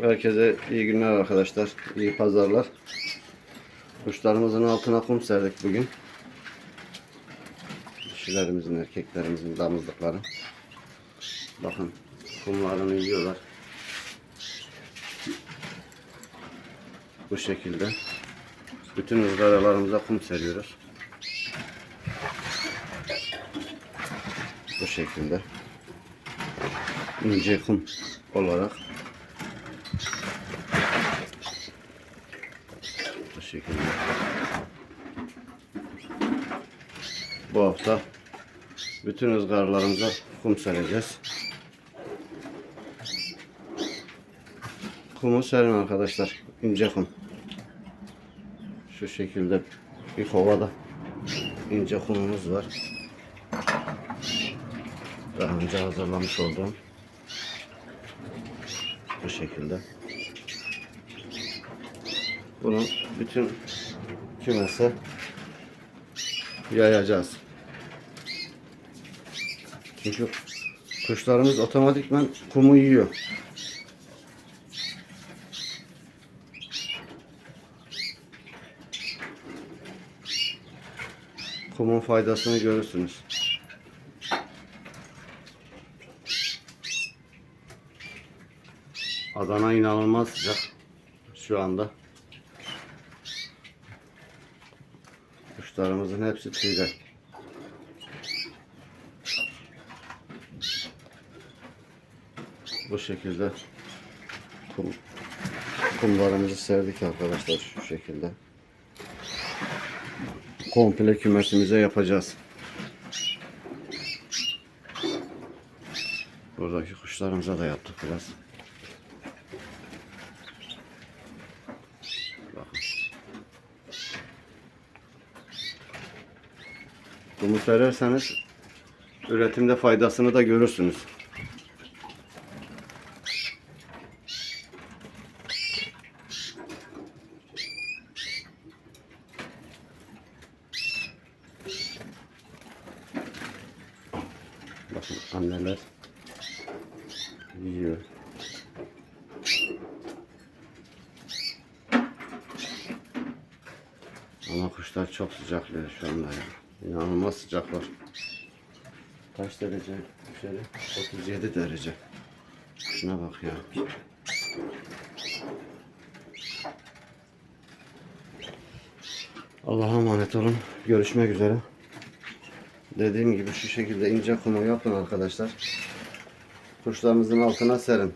Herkese iyi günler arkadaşlar. İyi pazarlar. Kuşlarımızın altına kum serdik bugün. Dişilerimizin, erkeklerimizin damızlıkları. Bakın kumlarını yiyorlar. Bu şekilde. Bütün ızgaralarımıza kum seriyoruz. Bu şekilde. ince kum olarak bu şekilde. Bu hafta bütün ızgaralarımıza kum sereceğiz. Kumu serin arkadaşlar. ince kum. Şu şekilde bir kovada ince kumumuz var. Daha önce hazırlamış olduğum bu şekilde. Bunu bütün kümese yayacağız. Çünkü kuşlarımız otomatikman kumu yiyor. Kumun faydasını görürsünüz. Adana inanılmaz sıcak şu anda. Kuşlarımızın hepsi tüyde. Bu şekilde kum, kumlarımızı serdik arkadaşlar şu şekilde. Komple kümesimize yapacağız. Buradaki kuşlarımıza da yaptık biraz. Bakın. Bunu sererseniz üretimde faydasını da görürsünüz. Bakın anneler yiyor. Ama kuşlar çok sıcaklıyor şu anda ya. İnanılmaz sıcak var. Kaç derece? Şöyle 37 derece. Şuna bak ya. Allah'a emanet olun. Görüşmek üzere. Dediğim gibi şu şekilde ince kumu yapın arkadaşlar. Kuşlarınızın altına serin.